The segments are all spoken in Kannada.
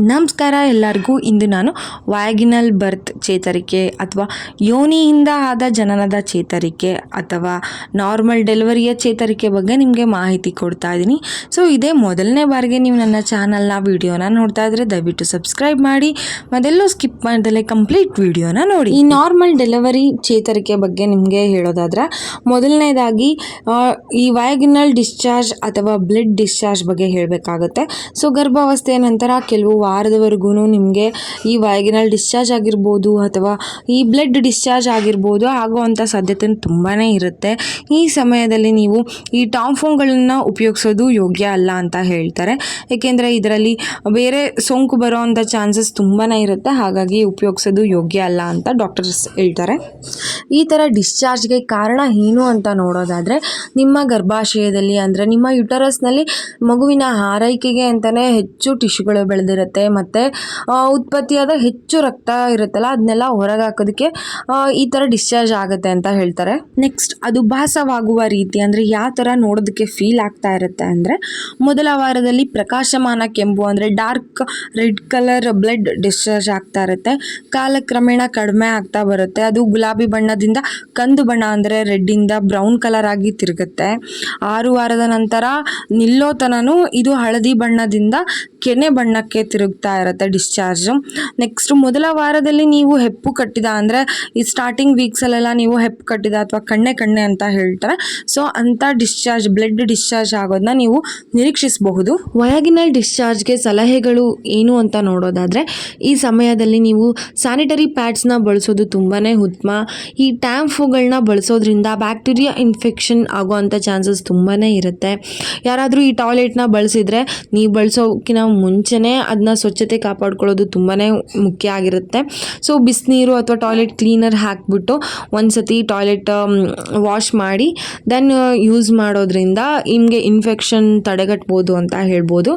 ನಮಸ್ಕಾರ ಎಲ್ಲರಿಗೂ. ಇಂದು ನಾನು ವ್ಯಾಗಿನಲ್ ಬರ್ತ್ ಚೇತರಿಕೆ ಅಥವಾ ಯೋನಿಯಿಂದ ಆದ ಜನನದ ಚೇತರಿಕೆ ಅಥವಾ ನಾರ್ಮಲ್ ಡೆಲಿವರಿಯ ಚೇತರಿಕೆ ಬಗ್ಗೆ ನಿಮಗೆ ಮಾಹಿತಿ ಕೊಡ್ತಾ ಇದ್ದೀನಿ ಸೊ ಇದೇ ಮೊದಲನೇ ಬಾರಿಗೆ ನೀವು ನನ್ನ ಚಾನಲ್ನ ವಿಡಿಯೋನ ನೋಡ್ತಾ ಇದ್ರೆ ದಯವಿಟ್ಟು ಸಬ್ಸ್ಕ್ರೈಬ್ ಮಾಡಿ, ಮೊದಲು ಸ್ಕಿಪ್ ಮಾಡ್ದಲೇ ಕಂಪ್ಲೀಟ್ ವಿಡಿಯೋನ ನೋಡಿ. ಈ ನಾರ್ಮಲ್ ಡೆಲಿವರಿ ಚೇತರಿಕೆ ಬಗ್ಗೆ ನಿಮಗೆ ಹೇಳೋದಾದ್ರೆ, ಮೊದಲನೇದಾಗಿ ಈ ವಯಗಿನಲ್ ಡಿಸ್ಚಾರ್ಜ್ ಅಥವಾ ಬ್ಲಡ್ ಡಿಸ್ಚಾರ್ಜ್ ಬಗ್ಗೆ ಹೇಳಬೇಕಾಗುತ್ತೆ. ಸೊ ಗರ್ಭಾವಸ್ಥೆಯ ನಂತರ ಕೆಲವು ವಾರದವರೆಗೂ ನಿಮಗೆ ಈ ವಯಾಗಿನಲ್ ಡಿಸ್ಚಾರ್ಜ್ ಆಗಿರ್ಬೋದು ಅಥವಾ ಈ ಬ್ಲಡ್ ಡಿಸ್ಚಾರ್ಜ್ ಆಗಿರ್ಬೋದು ಆಗುವಂಥ ಸಾಧ್ಯತೆ ತುಂಬಾ ಇರುತ್ತೆ. ಈ ಸಮಯದಲ್ಲಿ ನೀವು ಈ ಟಾಂಫೋನ್ಗಳನ್ನು ಉಪಯೋಗಿಸೋದು ಯೋಗ್ಯ ಅಲ್ಲ ಅಂತ ಹೇಳ್ತಾರೆ. ಏಕೆಂದರೆ ಇದರಲ್ಲಿ ಬೇರೆ ಸೋಂಕು ಬರೋ ಅಂಥ ಚಾನ್ಸಸ್ ತುಂಬಾ ಇರುತ್ತೆ. ಹಾಗಾಗಿ ಉಪಯೋಗಿಸೋದು ಯೋಗ್ಯ ಅಲ್ಲ ಅಂತ ಡಾಕ್ಟರ್ಸ್ ಹೇಳ್ತಾರೆ. ಈ ಥರ ಡಿಸ್ಚಾರ್ಜ್ಗೆ ಕಾರಣ ಏನು ಅಂತ ನೋಡೋದಾದರೆ, ನಿಮ್ಮ ಗರ್ಭಾಶಯದಲ್ಲಿ ಅಂದರೆ ನಿಮ್ಮ ಯುಟರಸ್ನಲ್ಲಿ ಮಗುವಿನ ಆರೈಕೆಗೆ ಅಂತಲೇ ಹೆಚ್ಚು ಟಿಶ್ಯೂಗಳು ಬೆಳೆದಿರುತ್ತೆ. ಮತ್ತು ಉತ್ಪತ್ತಿಯಾದ ಹೆಚ್ಚು ರಕ್ತ ಇರುತ್ತಲ್ಲ ಅದನ್ನೆಲ್ಲ ಹೊರಗೆ ಹಾಕೋದಕ್ಕೆ ಈ ಥರ ಡಿಸ್ಚಾರ್ಜ್ ಆಗುತ್ತೆ ಅಂತ ಹೇಳ್ತಾರೆ. ನೆಕ್ಸ್ಟ್ ಅದು ಭಾಸವಾಗುವ ರೀತಿ ಅಂದರೆ ಯಾವ ಥರ ನೋಡೋದಕ್ಕೆ ಫೀಲ್ ಆಗ್ತಾ ಇರುತ್ತೆ ಅಂದರೆ, ಮೊದಲ ವಾರದಲ್ಲಿ ಪ್ರಕಾಶಮಾನ ಕೆಂಪು ಅಂದರೆ dark red colour blood discharge ಆಗ್ತಾ ಇರುತ್ತೆ. ಕಾಲಕ್ರಮೇಣ ಕಡಿಮೆ ಆಗ್ತಾ ಬರುತ್ತೆ. ಅದು ಗುಲಾಬಿ ಬಣ್ಣದಿಂದ ಕಂದು ಬಣ್ಣ ಅಂದರೆ ರೆಡ್ಡಿಂದ ಬ್ರೌನ್ ಕಲರ್ ಆಗಿ ತಿರುಗುತ್ತೆ. ಆರು ವಾರದ ನಂತರ ನಿಲ್ಲೋ ಇದು ಹಳದಿ ಬಣ್ಣದಿಂದ ಕೆನೆ ಬಣ್ಣಕ್ಕೆ ತಿರುಗ್ತಾ ಇರುತ್ತೆ ಡಿಸ್ಚಾರ್ಜ್ ನೆಕ್ಸ್ಟ್ ಮೊದಲ ವಾರದಲ್ಲಿ ನೀವು ಹೆಪ್ಪು ಕಟ್ಟಿದ ಅಂದರೆ ಈ ಸ್ಟಾರ್ಟಿಂಗ್ ವೀಕ್ಸಲ್ಲೆಲ್ಲ ನೀವು ಹೆಪ್ಪು ಕಟ್ಟಿದ ಅಥವಾ ಕಣ್ಣೆ ಕಣ್ಣೆ ಅಂತ ಹೇಳ್ತಾರೆ. ಸೊ ಅಂಥ ಡಿಸ್ಚಾರ್ಜ್ ಬ್ಲಡ್ ಡಿಸ್ಚಾರ್ಜ್ ಆಗೋದನ್ನ ನೀವು ನಿರೀಕ್ಷಿಸಬಹುದು. ವಯಾಗಿನಲ್ ಡಿಸ್ಚಾರ್ಜ್ಗೆ ಸಲಹೆಗಳು ಏನು ಅಂತ ನೋಡೋದಾದರೆ, ಈ ಸಮಯದಲ್ಲಿ ನೀವು ಸ್ಯಾನಿಟರಿ ಪ್ಯಾಡ್ಸ್ನ ಬಳಸೋದು ತುಂಬಾ ಉತ್ತಮ. ಈ ಟ್ಯಾಂಫುಗಳನ್ನ ಬಳಸೋದ್ರಿಂದ ಬ್ಯಾಕ್ಟೀರಿಯಾ ಇನ್ಫೆಕ್ಷನ್ ಆಗೋವಂಥ ಚಾನ್ಸಸ್ ತುಂಬಾ ಇರುತ್ತೆ. ಯಾರಾದರೂ ಈ ಟಾಯ್ಲೆಟ್ನ ಬಳಸಿದರೆ, ನೀವು ಬಳಸೋಕ್ಕಿಂತ ಮುಂಚೆನೇ ಅದನ್ನ ಸ್ವಚ್ಛತೆ ಕಾಪಾಡ್ಕೊಳ್ಳೋದು ತುಂಬಾ ಮುಖ್ಯ ಆಗಿರುತ್ತೆ. ಸೊ ಬಿಸಿನೀರು ಅಥವಾ ಟಾಯ್ಲೆಟ್ ಕ್ಲೀನರ್ ಹಾಕಿಬಿಟ್ಟು ಒಂದು ಸತಿ ಟಾಯ್ಲೆಟ್ ವಾಶ್ ಮಾಡಿ ದೆನ್ ಯೂಸ್ ಮಾಡೋದ್ರಿಂದ ನಿಮಗೆ ಇನ್ಫೆಕ್ಷನ್ ತಡೆಗಟ್ಬೋದು ಅಂತ ಹೇಳ್ಬೋದು.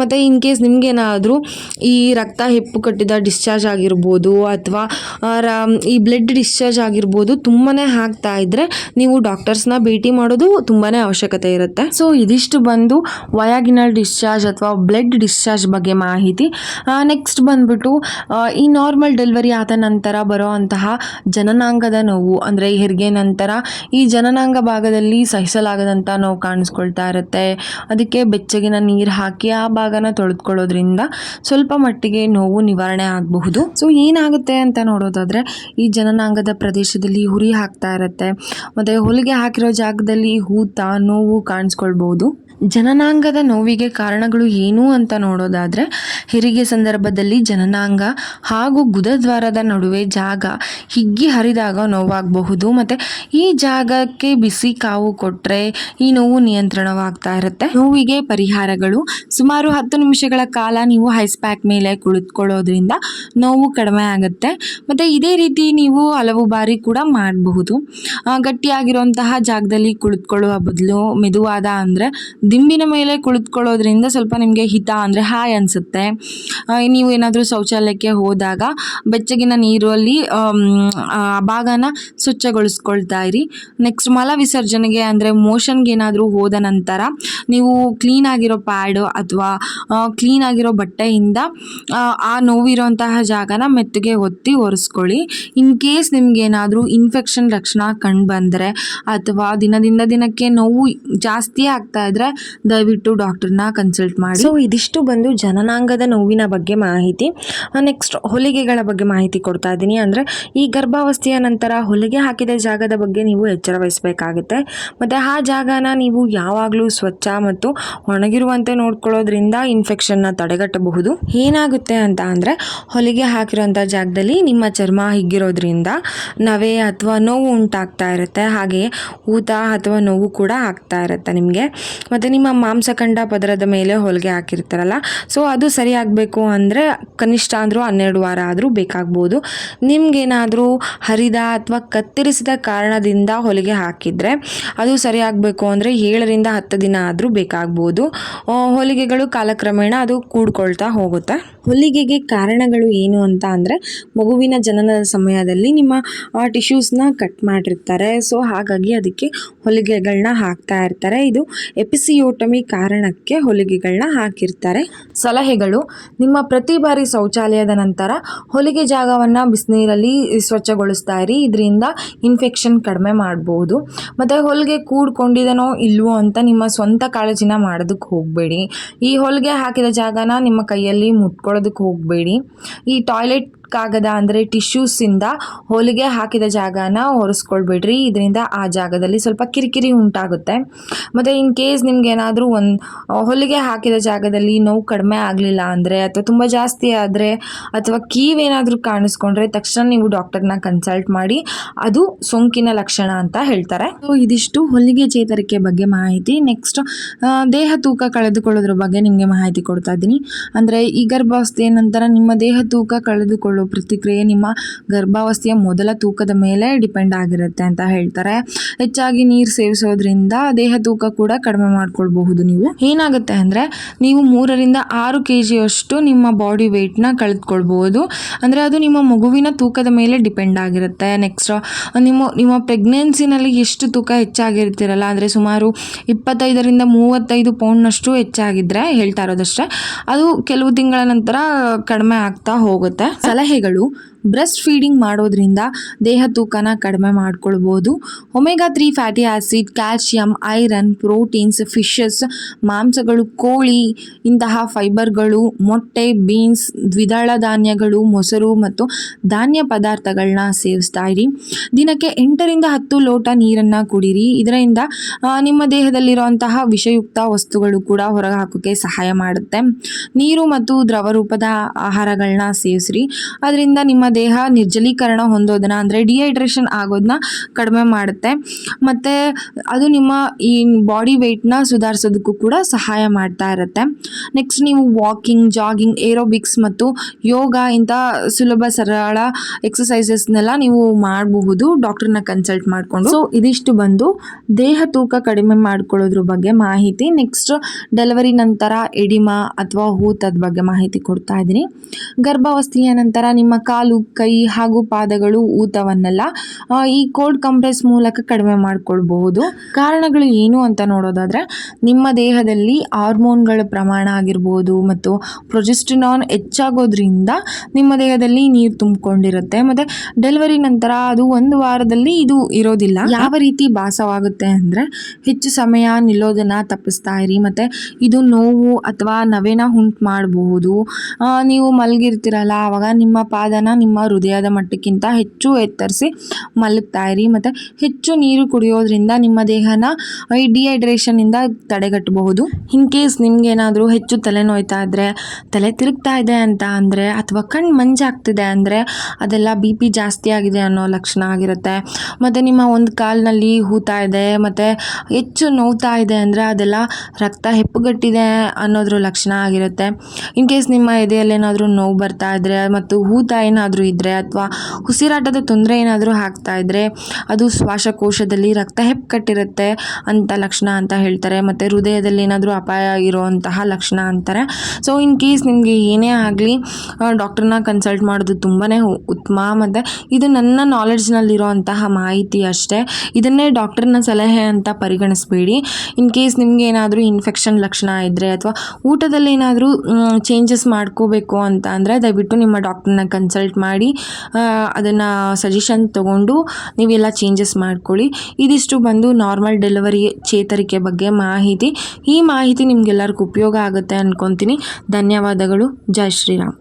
ಮತ್ತು ಇನ್ ಕೇಸ್ ನಿಮಗೇನಾದರೂ ಈ ರಕ್ತ ಹೆಪ್ಪು ಕಟ್ಟಿದ ಡಿಸ್ಚಾರ್ಜ್ ಆಗಿರ್ಬೋದು ಅಥವಾ ಈ ಬ್ಲಡ್ ಡಿಸ್ಚಾರ್ಜ್ ಆಗಿರ್ಬೋದು ತುಂಬಾ ಹಾಕ್ತಾ ಇದ್ದರೆ ನೀವು ಡಾಕ್ಟರ್ಸ್ನ ಭೇಟಿ ಮಾಡೋದು ತುಂಬಾ ಅವಶ್ಯಕತೆ ಇರುತ್ತೆ. ಸೊ ಇದಿಷ್ಟು ಬಂದು ವಯಾಗಿನಲ್ ಡಿಸ್ಚಾರ್ಜ್ ಅಥವಾ ಬ್ಲಡ್ ಡಿಸ್ಚಾರ್ಜ್ ಬಗ್ಗೆ ಮಾಹಿತಿ. ನೆಕ್ಸ್ಟ್ ಬಂದ್ಬಿಟ್ಟು ಈ ನಾರ್ಮಲ್ ಡೆಲಿವರಿ ಆದ ನಂತರ ಬರೋ ಜನನಾಂಗದ ನೋವು, ಅಂದರೆ ಹೆರಿಗೆ ನಂತರ ಈ ಜನನಾಂಗ ಭಾಗದಲ್ಲಿ ಸಹಿಸಲಾಗದಂಥ ನೋವು ಕಾಣಿಸ್ಕೊಳ್ತಾ ಇರುತ್ತೆ. ಅದಕ್ಕೆ ಬೆಚ್ಚಗಿನ ನೀರು ಹಾಕಿ ಆ ಭಾಗನ ತೊಳೆದುಕೊಳ್ಳೋದ್ರಿಂದ ಸ್ವಲ್ಪ ಮಟ್ಟಿಗೆ ನೋವು ನಿವಾರಣೆ ಆಗಬಹುದು. ಸೊ ಏನಾಗುತ್ತೆ ಅಂತ ನೋಡೋದಾದರೆ, ಈ ಜನನಾಂಗದ ಪ್ರದೇಶದಲ್ಲಿ ಹುರಿ ಹಾಕ್ತಾ ಇರುತ್ತೆ. ಮತ್ತು ಹೊಲಿಗೆ ಹಾಕಿರೋ ಜಾಗದಲ್ಲಿ ಹೂತ, ನೋವು ಕಾಣಿಸ್ಕೊಳ್ಬಹುದು. ಜನನಾಂಗದ ನೋವಿಗೆ ಕಾರಣಗಳು ಏನು ಅಂತ ನೋಡೋದಾದರೆ, ಹೆರಿಗೆ ಸಂದರ್ಭದಲ್ಲಿ ಜನನಾಂಗ ಹಾಗೂ ಗುದದ್ವಾರದ ನಡುವೆ ಜಾಗ ಹಿಗ್ಗಿ ಹರಿದಾಗ ನೋವಾಗಬಹುದು. ಮತ್ತು ಈ ಜಾಗಕ್ಕೆ ಬಿಸಿ ಕಾವು ಕೊಟ್ಟರೆ ಈ ನೋವು ನಿಯಂತ್ರಣವಾಗ್ತಾ ಇರುತ್ತೆ. ನೋವಿಗೆ ಪರಿಹಾರಗಳು. ಸುಮಾರು ಹತ್ತು ನಿಮಿಷಗಳ ಕಾಲ ನೀವು ಐಸ್ ಪ್ಯಾಕ್ ಮೇಲೆ ಕುಳಿತುಕೊಳ್ಳೋದ್ರಿಂದ ನೋವು ಕಡಿಮೆ ಆಗುತ್ತೆ. ಮತ್ತು ಇದೇ ರೀತಿ ನೀವು ಹಲವು ಬಾರಿ ಕೂಡ ಮಾಡಬಹುದು. ಗಟ್ಟಿಯಾಗಿರುವಂತಹ ಜಾಗದಲ್ಲಿ ಕುಳಿತುಕೊಳ್ಳುವ ಬದಲು ಮೆದುವಾದ ಅಂದರೆ ದಿಂಬಿನ ಮೇಲೆ ಕುಳಿತುಕೊಳ್ಳೋದ್ರಿಂದ ಸ್ವಲ್ಪ ನಿಮಗೆ ಹಿತ ಅಂದರೆ ಹಾಯ್ ಅನಿಸುತ್ತೆ. ನೀವು ಏನಾದರೂ ಶೌಚಾಲಯಕ್ಕೆ ಹೋದಾಗ ನೀರಲ್ಲಿ ಅಲ್ಲಿ ಆ ಭಾಗನ ಸ್ವಚ್ಛಗೊಳಿಸ್ಕೊಳ್ತಾ ಇರಿ. ನೆಕ್ಸ್ಟ್ ಮಲ ವಿಸರ್ಜನೆಗೆ ಅಂದರೆ ಮೋಷನ್ಗೆ ಏನಾದರೂ ಹೋದ ನಂತರ ನೀವು ಕ್ಲೀನ್ ಆಗಿರೋ ಪ್ಯಾಡ್ ಅಥವಾ ಕ್ಲೀನ್ ಆಗಿರೋ ಬಟ್ಟೆಯಿಂದ ಆ, ಆ ನೋವಿರೋಂತಹ ಜಾಗನ ಮೆತ್ತಗೆ ಒತ್ತಿ ಒರೆಸ್ಕೊಳ್ಳಿ. ಇನ್ ಕೇಸ್ ನಿಮ್ಗೇನಾದರೂ ಇನ್ಫೆಕ್ಷನ್ ಲಕ್ಷಣ ಕಂಡು ಬಂದರೆ ಅಥವಾ ದಿನದಿಂದ ದಿನಕ್ಕೆ ನೋವು ಜಾಸ್ತಿ ಆಗ್ತಾ ಇದ್ರೆ ದಯವಿಟ್ಟು ಡಾಕ್ಟರ್ನ ಕನ್ಸಲ್ಟ್ ಮಾಡಿ. ಸೊ ಇದಿಷ್ಟು ಬಂದು ಜನನಾಂಗದ ನೋವಿನ ಬಗ್ಗೆ ಮಾಹಿತಿ. ನೆಕ್ಸ್ಟ್ ಹೊಲಿಗೆಗಳ ಬಗ್ಗೆ ಮಾಹಿತಿ. ಕೊಡ್ತಾ ಇದ್ದೀನಿ. ಅಂದರೆ ಈ ಗರ್ಭಾವಸ್ಥೆಯ ನಂತರ ಹೊಲಿಗೆ ಹಾಕಿದ ಜಾಗದ ಬಗ್ಗೆ ನೀವು ಎಚ್ಚರ ವಹಿಸಬೇಕಾಗುತ್ತೆ. ಮತ್ತು ಆ ಜಾಗನ ನೀವು ಯಾವಾಗಲೂ ಸ್ವಚ್ಛ ಮತ್ತು ಒಣಗಿರುವಂತೆ ನೋಡ್ಕೊಳ್ಳೋದ್ರಿಂದ ಇನ್ಫೆಕ್ಷನ್ನ ತಡೆಗಟ್ಟಬಹುದು. ಏನಾಗುತ್ತೆ ಅಂತ ಅಂದರೆ ಹೊಲಿಗೆ ಹಾಕಿರೋಂಥ ಜಾಗದಲ್ಲಿ ನಿಮ್ಮ ಚರ್ಮ ಹಿಗ್ಗಿರೋದ್ರಿಂದ ನವೆ ಅಥವಾ ನೋವು ಉಂಟಾಗ್ತಾ ಇರುತ್ತೆ. ಹಾಗೆಯೇ ಊತ ಅಥವಾ ನೋವು ಕೂಡ ಆಗ್ತಾ ಇರುತ್ತೆ ನಿಮಗೆ. ಮತ್ತು ನಿಮ್ಮ ಮಾಂಸಖಂಡ ಪದರದ ಮೇಲೆ ಹೊಲಿಗೆ ಹಾಕಿರ್ತಾರಲ್ಲ. ಸೊ ಅದು ಸರಿಯಾಗಬೇಕು ಅಂದರೆ ಕನಿಷ್ಠ ಅಂದರೂ ಹನ್ನೆರಡು ವಾರ ಆದರೂ ಬೇಕಾಗ್ಬೋದು. ಮಾಡ್ಬೋದು ನಿಮಗೇನಾದರೂ ಹರಿದ ಅಥವಾ ಕತ್ತರಿಸಿದ ಕಾರಣದಿಂದ ಹೊಲಿಗೆ ಹಾಕಿದರೆ ಅದು ಸರಿಯಾಗಬೇಕು ಅಂದರೆ ಏಳರಿಂದ ಹತ್ತು ದಿನ ಆದರೂ ಬೇಕಾಗ್ಬೋದು. ಹೊಲಿಗೆಗಳು ಕಾಲಕ್ರಮೇಣ ಅದು ಕೂಡ್ಕೊಳ್ತಾ ಹೋಗುತ್ತೆ. ಹೊಲಿಗೆಗೆ ಕಾರಣಗಳು ಏನು ಅಂತ ಅಂದರೆ ಮಗುವಿನ ಜನನದ ಸಮಯದಲ್ಲಿ ನಿಮ್ಮ ಟಿಶ್ಯೂಸ್ನ ಕಟ್ ಮಾಡಿರ್ತಾರೆ. ಸೊ ಹಾಗಾಗಿ ಅದಕ್ಕೆ ಹೊಲಿಗೆಗಳನ್ನ ಹಾಕ್ತಾ ಇರ್ತಾರೆ. ಇದು ಎಪಿಸಿಯೋಟಮಿ ಕಾರಣಕ್ಕೆ ಹೊಲಿಗೆಗಳನ್ನ ಹಾಕಿರ್ತಾರೆ. ಸಲಹೆಗಳು, ನಿಮ್ಮ ಪ್ರತಿ ಬಾರಿ ಶೌಚಾಲಯದ ನಂತರ ಹೊಲಿಗೆ ಜಾಗವನ್ನು ಬಿಸಿನೀರಲ್ಲಿ ಸ್ವಚ್ಛಗೊಳಿಸ್ತಾ ಇರಿ. ಇದರಿಂದ ಇನ್ಫೆಕ್ಷನ್ ಕಡಿಮೆ ಮಾಡ್ಬೋದು. ಮತ್ತು ಹೊಲಿಗೆ ಕೂಡ್ಕೊಂಡಿದನೋ ಇಲ್ವೋ ಅಂತ ನಿಮ್ಮ ಸ್ವಂತ ಕಾಳಜಿನ ಮಾಡೋದಕ್ಕೆ ಹೋಗಬೇಡಿ. ಈ ಹೊಲಿಗೆ ಹಾಕಿದ ಜಾಗನ ನಿಮ್ಮ ಕೈಯಲ್ಲಿ ಮುಟ್ಕೊಳ್ಳೋದಕ್ಕೆ ಹೋಗಬೇಡಿ. ಈ ಟಾಯ್ಲೆಟ್ ಕಾಗದ ಅಂದರೆ ಟಿಶ್ಯೂಸಿಂದ ಹೊಲಿಗೆ ಹಾಕಿದ ಜಾಗನ ಒರೆಸ್ಕೊಳ್ಬೇಡ್ರಿ. ಇದರಿಂದ ಆ ಜಾಗದಲ್ಲಿ ಸ್ವಲ್ಪ ಕಿರಿಕಿರಿ ಉಂಟಾಗುತ್ತೆ. ಮತ್ತು ಇನ್ ಕೇಸ್ ನಿಮ್ಗೆ ಏನಾದರೂ ಒಂದು ಹೊಲಿಗೆ ಹಾಕಿದ ಜಾಗದಲ್ಲಿ ನೋವು ಕಡಿಮೆ ಆಗಲಿಲ್ಲ ಅಂದರೆ ಅಥವಾ ತುಂಬ ಜಾಸ್ತಿ ಆದರೆ ಅಥವಾ ಕೀವೇನಾದರೂ ಕಾಣಿಸ್ಕೊಂಡ್ರೆ ತಕ್ಷಣ ನೀವು ಡಾಕ್ಟರ್ನ ಕನ್ಸಲ್ಟ್ ಮಾಡಿ ಅದು ಸೋಂಕಿನ ಲಕ್ಷಣ ಅಂತ ಹೇಳ್ತಾರೆ. ಸೊ ಇದಿಷ್ಟು ಹೊಲಿಗೆ ಚೇತರಿಕೆ ಬಗ್ಗೆ ಮಾಹಿತಿ. ನೆಕ್ಸ್ಟ್ ದೇಹ ತೂಕ ಕಳೆದುಕೊಳ್ಳೋದ್ರ ಬಗ್ಗೆ ನಿಮಗೆ ಮಾಹಿತಿ ಕೊಡ್ತಾ ಇದ್ದೀನಿ. ಅಂದರೆ ಈ ಗರ್ಭಾವಸ್ಥೆಯ ನಂತರ ನಿಮ್ಮ ದೇಹ ತೂಕ ಕಳೆದುಕೊಳ್ಳೋ ಪ್ರತಿಕ್ರಿಯೆ ನಿಮ್ಮ ಗರ್ಭಾವಸ್ಥೆಯ ಮೊದಲ ತೂಕದ ಮೇಲೆ ಡಿಪೆಂಡ್ ಆಗಿರುತ್ತೆ ಅಂತ ಹೇಳ್ತಾರೆ. ಹೆಚ್ಚಾಗಿ ನೀರು ಸೇವಿಸೋದ್ರಿಂದ ದೇಹ ತೂಕ ಕೂಡ ಕಡಿಮೆ ಮಾಡ್ಕೊಳ್ಬಹುದು ನೀವು. ಏನಾಗುತ್ತೆ ಅಂದರೆ ನೀವು ಮೂರರಿಂದ ಆರು ಕೆ ಜಿಯಷ್ಟು ನಿಮ್ಮ ಬಾಡಿ ವೆಯ್ಟ್ನ ಕಳೆದುಕೊಳ್ಬೋದು ಅಂದರೆ ಅದು ನಿಮ್ಮ ಮಗುವಿನ ತೂಕದ ಮೇಲೆ ಡಿಪೆಂಡ್ ಆಗಿರುತ್ತೆ. ನೆಕ್ಸ್ಟ್ ನಿಮ್ಮ ನಿಮ್ಮ ಪ್ರೆಗ್ನೆನ್ಸಿನಲ್ಲಿ ಎಷ್ಟು ತೂಕ ಹೆಚ್ಚಾಗಿರ್ತಿರಲ್ಲ, ಅಂದರೆ ಸುಮಾರು ಇಪ್ಪತ್ತೈದರಿಂದ ಮೂವತ್ತೈದು ಪೌಂಡ್ನಷ್ಟು ಹೆಚ್ಚಾಗಿದ್ದರೆ ಹೇಳ್ತಾ ಇರೋದಷ್ಟೇ, ಅದು ಕೆಲವು ತಿಂಗಳ ನಂತರ ಕಡಿಮೆ ಆಗ್ತಾ ಹೋಗುತ್ತೆ. ಸಲಹೆಗಳು ಬ್ರೆಸ್ಟ್ ಫೀಡಿಂಗ್ ಮಾಡೋದ್ರಿಂದ ದೇಹ ತೂಕನ ಕಡಿಮೆ ಮಾಡ್ಕೊಳ್ಬೋದು. Omega three fatty acid calcium, iron, proteins, fishes, ಮಾಂಸಗಳು, ಕೋಳಿ ಇಂತಹ ಫೈಬರ್ಗಳು, ಮೊಟ್ಟೆ, ಬೀನ್ಸ್, ದ್ವಿದಳ ಧಾನ್ಯಗಳು, ಮೊಸರು ಮತ್ತು ಧಾನ್ಯ ಪದಾರ್ಥಗಳನ್ನ ಸೇವಿಸ್ತಾ ಇರಿ. ದಿನಕ್ಕೆ ಎಂಟರಿಂದ ಹತ್ತು ಲೋಟ ನೀರನ್ನು ಕುಡೀರಿ. ಇದರಿಂದ ನಿಮ್ಮ ದೇಹದಲ್ಲಿರುವಂತಹ ವಿಷಯುಕ್ತ ವಸ್ತುಗಳು ಕೂಡ ಹೊರಗೆ ಸಹಾಯ ಮಾಡುತ್ತೆ. ನೀರು ಮತ್ತು ದ್ರವ ರೂಪದ ಆಹಾರಗಳನ್ನ ಸೇವಿಸ್ರಿ. ಅದರಿಂದ ನಿಮ್ಮ ದೇಹ ನಿರ್ಜಲೀಕರಣ ಹೊಂದೋದನ್ನ ಅಂದರೆ ಡಿಹೈಡ್ರೇಷನ್ ಆಗೋದನ್ನ ಕಡಿಮೆ ಮಾಡುತ್ತೆ. ಮತ್ತು ಅದು ನಿಮ್ಮ ಈ ಬಾಡಿ ವೆಯ್ಟ್ನ ಸುಧಾರಿಸೋದಕ್ಕೂ ಕೂಡ ಸಹಾಯ ಮಾಡ್ತಾ ಇರುತ್ತೆ. ನೆಕ್ಸ್ಟ್ ನೀವು ವಾಕಿಂಗ್ ಜಾಗಿಂಗ್ ಏರೋಬಿಕ್ಸ್ ಮತ್ತು ಯೋಗ ಇಂಥ ಸುಲಭ, ಸರಳ ಎಕ್ಸಸೈಸಸ್ನೆಲ್ಲ ನೀವು ಮಾಡಬಹುದು. ಡಾಕ್ಟರ್ನ ಕನ್ಸಲ್ಟ್ ಮಾಡಿಕೊಂಡು. ಸೊ ಇದಿಷ್ಟು ಬಂದು ದೇಹ ತೂಕ ಕಡಿಮೆ ಮಾಡ್ಕೊಳ್ಳೋದ್ರ ಬಗ್ಗೆ ಮಾಹಿತಿ. ನೆಕ್ಸ್ಟ್ ಡೆಲಿವರಿ ನಂತರ ಎಡಿಮಾ ಅಥವಾ ಹೂತದ ಬಗ್ಗೆ ಮಾಹಿತಿ ಕೊಡ್ತಾ ಇದ್ದೀನಿ. ಗರ್ಭಾವಸ್ಥೆಯ ನಂತರ ನಿಮ್ಮ ಕಾಲು ಕೈ ಹಾಗೂ ಪಾದಗಳು ಊತವನ್ನೆಲ್ಲ ಈ ಕೋಲ್ಡ್ ಕಂಪ್ರೆಸ್ ಮೂಲಕ ಕಡಿಮೆ ಮಾಡಿಕೊಳ್ಬಹುದು. ಕಾರಣಗಳು ಏನು ಅಂತ ನೋಡೋದಾದ್ರೆ, ನಿಮ್ಮ ದೇಹದಲ್ಲಿ ಹಾರ್ಮೋನ್ಗಳ ಪ್ರಮಾಣ ಆಗಿರ್ಬೋದು ಮತ್ತು ಪ್ರೊಜೆಸ್ಟಿನಾನ್ ಹೆಚ್ಚಾಗೋದ್ರಿಂದ ನಿಮ್ಮ ದೇಹದಲ್ಲಿ ನೀರು ತುಂಬಿಕೊಂಡಿರುತ್ತೆ. ಮತ್ತು ಡೆಲಿವರಿ ನಂತರ ಅದು ಒಂದು ವಾರದಲ್ಲಿ ಇದು ಇರೋದಿಲ್ಲ. ಯಾವ ರೀತಿ ಭಾಸವಾಗುತ್ತೆ ಅಂದರೆ, ಹೆಚ್ಚು ಸಮಯ ನಿಲ್ಲೋದನ್ನು ತಪ್ಪಿಸ್ತಾ ಇರಿ. ಮತ್ತು ಇದು ನೋವು ಅಥವಾ ನವೇನ ಉಂಟು ಮಾಡಬಹುದು. ನೀವು ಮಲಗಿರ್ತೀರಲ್ಲ, ಆವಾಗ ನಿಮ್ಮ ಪಾದನ ನಿಮ್ಮ ಹೃದಯದ ಮಟ್ಟಕ್ಕಿಂತ ಹೆಚ್ಚು ಎತ್ತರಿಸಿ ಮಲಗ್ತಾ ಇರಿ ಮತ್ತು ಹೆಚ್ಚು ನೀರು ಕುಡಿಯೋದ್ರಿಂದ ನಿಮ್ಮ ದೇಹನ ಈ ಡಿಹೈಡ್ರೇಷನಿಂದ ತಡೆಗಟ್ಟಬಹುದು. ಇನ್ ಕೇಸ್ ನಿಮ್ಗೇನಾದರೂ ಹೆಚ್ಚು ತಲೆನೋಯ್ತಾ ಇದ್ದರೆ ತಲೆ ತಿರುಗ್ತಾ ಇದೆ ಅಂತ ಅಂದರೆ, ಅಥವಾ ಕಣ್ಣು ಮಂಜಾಗ್ತಿದೆ ಅಂದರೆ, ಅದೆಲ್ಲ ಬಿ ಪಿ ಜಾಸ್ತಿ ಆಗಿದೆ ಅನ್ನೋ ಲಕ್ಷಣ ಆಗಿರುತ್ತೆ. ಮತ್ತು ನಿಮ್ಮ ಒಂದು ಕಾಲಿನಲ್ಲಿ ಹೂತಾ ಇದೆ ಮತ್ತು ಹೆಚ್ಚು ನೋವ್ತಾ ಇದೆ ಅಂದರೆ ಅದೆಲ್ಲ ರಕ್ತ ಹೆಪ್ಪುಗಟ್ಟಿದೆ ಅನ್ನೋದ್ರ ಲಕ್ಷಣ ಆಗಿರುತ್ತೆ. ಇನ್ ಕೇಸ್ ನಿಮ್ಮ ಎದೆಯಲ್ಲೇನಾದರೂ ನೋವು ಬರ್ತಾ ಇದ್ದರೆ ಮತ್ತು ಹೂತ ಏನಾದರೂ ಇದ್ದರೆ ಅಥವಾ ಉಸಿರಾಟದ ತೊಂದರೆ ಏನಾದರೂ ಆಗ್ತಾ ಇದ್ದರೆ ಅದು ಶ್ವಾಸಕೋಶದಲ್ಲಿ ರಕ್ತ ಹೆಪ್ಪುಗಟ್ಟಿರುತ್ತೆ ಅಂತ ಲಕ್ಷಣ ಅಂತ ಹೇಳ್ತಾರೆ. ಮತ್ತು ಹೃದಯದಲ್ಲಿ ಏನಾದರೂ ಅಪಾಯ ಇರುವಂತಹ ಲಕ್ಷಣ ಅಂತಾರೆ. ಸೊ ಇನ್ ಕೇಸ್ ನಿಮಗೆ ಏನೇ ಆಗಲಿ ಡಾಕ್ಟರ್ನ ಕನ್ಸಲ್ಟ್ ಮಾಡೋದು ತುಂಬಾ ಉತ್ತಮ. ಮತ್ತು ಇದು ನನ್ನ ನಾಲೆಡ್ಜ್ನಲ್ಲಿರೋವಂತಹ ಮಾಹಿತಿ ಅಷ್ಟೇ. ಇದನ್ನೇ ಡಾಕ್ಟರ್ನ ಸಲಹೆ ಅಂತ ಪರಿಗಣಿಸಬೇಡಿ. ಇನ್ ಕೇಸ್ ನಿಮಗೆ ಏನಾದರೂ ಇನ್ಫೆಕ್ಷನ್ ಲಕ್ಷಣ ಇದ್ದರೆ ಅಥವಾ ಊಟದಲ್ಲಿ ಏನಾದರೂ ಚೇಂಜಸ್ ಮಾಡ್ಕೋಬೇಕು ಅಂತ ಅಂದರೆ ದಯವಿಟ್ಟು ನಿಮ್ಮ ಡಾಕ್ಟರ್ನ ಕನ್ಸಲ್ಟ್ ಮಾಡಿ ಅದನ್ನು ಸಜೆಷನ್ ತೊಗೊಂಡು ನೀವೆಲ್ಲ ಚೇಂಜಸ್ ಮಾಡ್ಕೊಳ್ಳಿ. ಇದಿಷ್ಟು ಬಂದು ನಾರ್ಮಲ್ ಡೆಲಿವರಿ ಚೇತರಿಕೆ ಬಗ್ಗೆ ಮಾಹಿತಿ. ಈ ಮಾಹಿತಿ ನಿಮ್ಗೆಲ್ಲರಿಗೂ ಉಪಯೋಗ ಆಗುತ್ತೆ ಅಂದ್ಕೊತೀನಿ ಧನ್ಯವಾದಗಳು. ಜೈ ಶ್ರೀರಾಮ್.